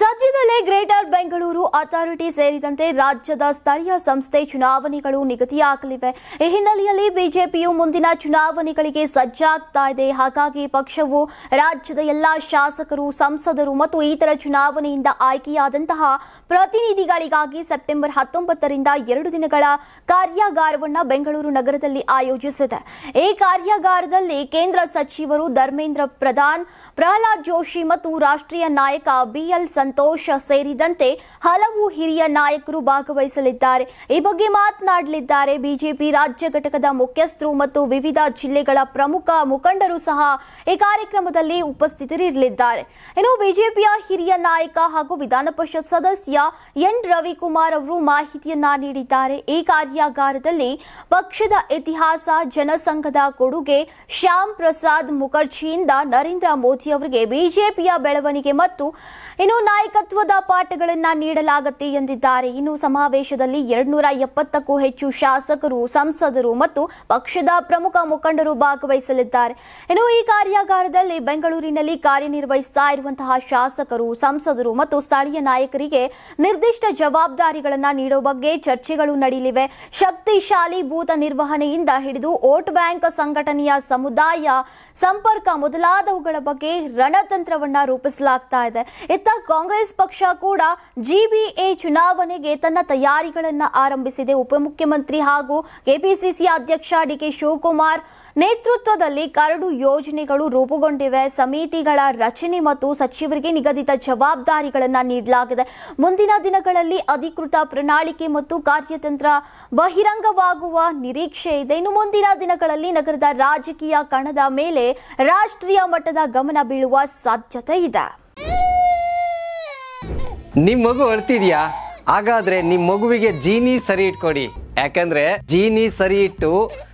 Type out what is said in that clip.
ಸದ್ಯದಲ್ಲೇ greater Bengaluru authority ಸೇರಿದಂತೆ ರಾಜ್ಯದ ಸ್ಥಳೀಯ ಸಂಸ್ಥೆ ಚುನಾವಣೆಗಳು ನಿಗದಿಯಾಗಲಿವೆ. ಈ ಹಿನ್ನೆಲೆಯಲ್ಲಿ ಬಿಜೆಪಿಯು ಮುಂದಿನ ಚುನಾವಣೆಗಳಿಗೆ ಸಜ್ಜಾಗ್ತಾ ಇದೆ. ಹಾಗಾಗಿ ಪಕ್ಷವು ರಾಜ್ಯದ ಎಲ್ಲಾ ಶಾಸಕರು, ಸಂಸದರು ಮತ್ತು ಇತರ ಚುನಾವಣೆಯಿಂದ ಆಯ್ಕೆಯಾದಂತಹ ಪ್ರತಿನಿಧಿಗಳಿಗಾಗಿ ಸೆಪ್ಟೆಂಬರ್ ಹತ್ತೊಂಬತ್ತರಿಂದ ಎರಡು ದಿನಗಳ ಕಾರ್ಯಾಗಾರವನ್ನು ಬೆಂಗಳೂರು ನಗರದಲ್ಲಿ ಆಯೋಜಿಸಿದೆ. ಈ ಕಾರ್ಯಾಗಾರದಲ್ಲಿ ಕೇಂದ್ರ ಸಚಿವರು ಧರ್ಮೇಂದ್ರ ಪ್ರಧಾನ್, ಪ್ರಹ್ಲಾದ್ ಜೋಶಿ ಮತ್ತು ರಾಷ್ಟ್ರೀಯ ನಾಯಕ ಬಿಎಲ್ ಸಂತೋಷ್ ಸೇರಿದಂತೆ ಹಲವು ಹಿರಿಯ ನಾಯಕರು ಭಾಗವಹಿಸಲಿದ್ದಾರೆ. ಈ ಬಗ್ಗೆ ಮಾತನಾಡಲಿದ್ದಾರೆ. ಬಿಜೆಪಿ ರಾಜ್ಯ ಘಟಕದ ಮುಖ್ಯಸ್ಥರು ಮತ್ತು ವಿವಿಧ ಜಿಲ್ಲೆಗಳ ಪ್ರಮುಖ ಮುಖಂಡರು ಸಹ ಈ ಕಾರ್ಯಕ್ರಮದಲ್ಲಿ ಉಪಸ್ಥಿತರಿರಲಿದ್ದಾರೆ. ಇನ್ನು ಬಿಜೆಪಿಯ ಹಿರಿಯ ನಾಯಕ ಹಾಗೂ ವಿಧಾನ ಪರಿಷತ್ ಸದಸ್ಯ ಎನ್ ರವಿಕುಮಾರ್ ಅವರು ಮಾಹಿತಿಯನ್ನ ನೀಡಿದ್ದಾರೆ. ಈ ಕಾರ್ಯಾಗಾರದಲ್ಲಿ ಪಕ್ಷದ ಇತಿಹಾಸ, ಜನಸಂಘದ ಕೊಡುಗೆ, ಶ್ಯಾಮ್ ಪ್ರಸಾದ್ ಮುಖರ್ಜಿಯಿಂದ ನರೇಂದ್ರ ಮೋದಿ ಅವರಿಗೆ ಬಿಜೆಪಿಯ ಬೆಳವಣಿಗೆ ಮತ್ತು ಇನ್ನು ನಾಯಕತ್ವದ ಪಾಠಗಳನ್ನ ನೀಡಲಾಗುತ್ತೆ ಎಂದಿದ್ದಾರೆ. ಇನ್ನು ಸಮಾವೇಶದಲ್ಲಿ ಎರಡ್ನೂರ ಎಪ್ಪತ್ತಕ್ಕೂ ಹೆಚ್ಚು ಶಾಸಕರು, ಸಂಸದರು ಮತ್ತು ಪಕ್ಷದ ಪ್ರಮುಖ ಮುಖಂಡರು ಭಾಗವಹಿಸಲಿದ್ದಾರೆ. ಇನ್ನು ಈ ಕಾರ್ಯಾಗಾರದಲ್ಲಿ ಬೆಂಗಳೂರಿನಲ್ಲಿ ಕಾರ್ಯನಿರ್ವಹಿಸ್ತಾ ಇರುವಂತಹ ಶಾಸಕರು, ಸಂಸದರು ಮತ್ತು ಸ್ಥಳೀಯ ನಾಯಕರಿಗೆ ನಿರ್ದಿಷ್ಟ ಜವಾಬ್ದಾರಿಗಳನ್ನ ನೀಡೋ ಬಗ್ಗೆ ಚರ್ಚೆಗಳು ನಡೆಯಲಿವೆ ಶಕ್ತಿಶಾಲಿ ಭೂತ ನಿರ್ವಹಣೆಯಿಂದ ಹಿಡಿದು ವೋಟ್ ಬ್ಯಾಂಕ್ ಸಂಘಟನೆಯ ಸಮುದಾಯ, ಸಂಪರ್ಕ ಮೊದಲಾದವುಗಳ ಬಗ್ಗೆ ರಣತಂತ್ರವನ್ನ ರೂಪಿಸಲಾಗ್ತಾ ಇದೆ. ಇತ್ತ ಕಾಂಗ್ರೆಸ್ ಪಕ್ಷ ಕೂಡ ಜಿಬಿಎ ಚುನಾವಣೆಗೆ ತನ್ನ ತಯಾರಿಗಳನ್ನು ಆರಂಭಿಸಿದೆ. ಉಪಮುಖ್ಯಮಂತ್ರಿ ಹಾಗೂ ಕೆಪಿಸಿಸಿ ಅಧ್ಯಕ್ಷ ಡಿಕೆ ಶಿವಕುಮಾರ್ ನೇತೃತ್ವದಲ್ಲಿ ಕರಡು ಯೋಜನೆಗಳು ರೂಪುಗೊಂಡಿವೆ. ಸಮಿತಿಗಳ ರಚನೆ ಮತ್ತು ಸಚಿವರಿಗೆ ನಿಗದಿತ ಜವಾಬ್ದಾರಿಗಳನ್ನು ನೀಡಲಾಗಿದೆ. ಮುಂದಿನ ದಿನಗಳಲ್ಲಿ ಅಧಿಕೃತ ಪ್ರಣಾಳಿಕೆ ಮತ್ತು ಕಾರ್ಯತಂತ್ರ ಬಹಿರಂಗವಾಗುವ ನಿರೀಕ್ಷೆ ಇದೆ. ಇನ್ನು ಮುಂದಿನ ದಿನಗಳಲ್ಲಿ ನಗರದ ರಾಜಕೀಯ ಕಣದ ಮೇಲೆ ರಾಷ್ಟ್ರೀಯ ಮಟ್ಟದ ಗಮನ ಬೀಳುವ ಸಾಧ್ಯತೆ ಇದೆ. ನಿಮ್ ಮಗು ಅಳ್ತಿದ್ಯಾ ಹಾಗಾದ್ರೆ ನಿಮ್ ಮಗುವಿಗೆ ಜೀನಿ ಸರಿ ಇಟ್ಕೊಡಿ. ಯಾಕಂದ್ರೆ ಜೀನಿ ಸರಿ ಇಟ್ಟು